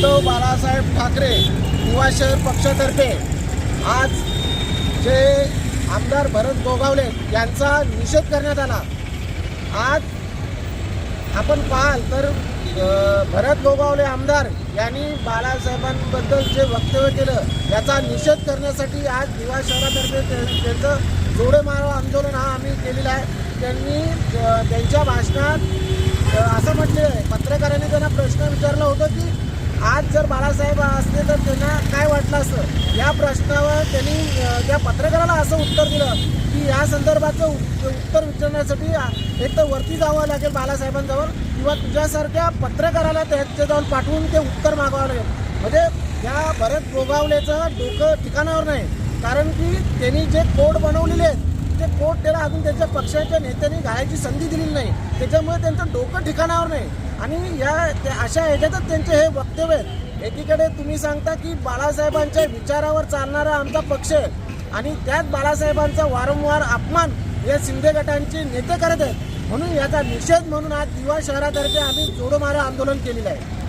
उद्धव बाळासाहेब ठाकरे युवा शहर पक्षातर्फे आज जे आमदार भरत गोगावले यांचा निषेध करण्यात आला. आज आपण पाहाल तर भरत गोगावले आमदार यांनी बाळासाहेबांबद्दल जे वक्तव्य केलं याचा निषेध करण्यासाठी आज दिवा शहरातर्फे त्यांचं जोडे मारो आंदोलन हा आम्ही केलेला आहे. त्यांनी त्यांच्या भाषणात असं म्हटलेलं आहे. पत्रकारांनी त्यांना प्रश्न विचारला होता की आज जर बाळासाहेब असते तर त्यांना काय वाटलं असतं? या प्रश्नावर त्यांनी त्या पत्रकाराला असं उत्तर दिलं की या संदर्भाचं उत्तर विचारण्यासाठी एक तर वरती जावं लागेल बाळासाहेबांजवळ किंवा तुझ्यासारख्या पत्रकाराला त्याच्या जाऊन पाठवून ते उत्तर मागवावं लागेल. म्हणजे या भरत गोगावलेचं डोकं ठिकाणावर नाही. कारण की त्यांनी जे कोड बनवलेले आहेत ते कोड त्याला अजून त्यांच्या पक्षाच्या नेत्यांनी घालायची संधी दिलेली नाही. त्याच्यामुळे त्यांचं डोकं ठिकाणावर नाही. आणि या त्या- अशा ह्याच्यातच त्यांचे हे वक्तव्य आहेत. एकीकडे तुम्ही सांगता की बाळासाहेबांच्या विचारावर चालणारा आमचा पक्ष आहे आणि त्याच बाळासाहेबांचा वारंवार अपमान या शिंदे गटांचे नेते करत आहेत. म्हणून याचा निषेध म्हणून आज दिवा शहरातर्फे आम्ही जोडोमारा आंदोलन केलेलं आहे.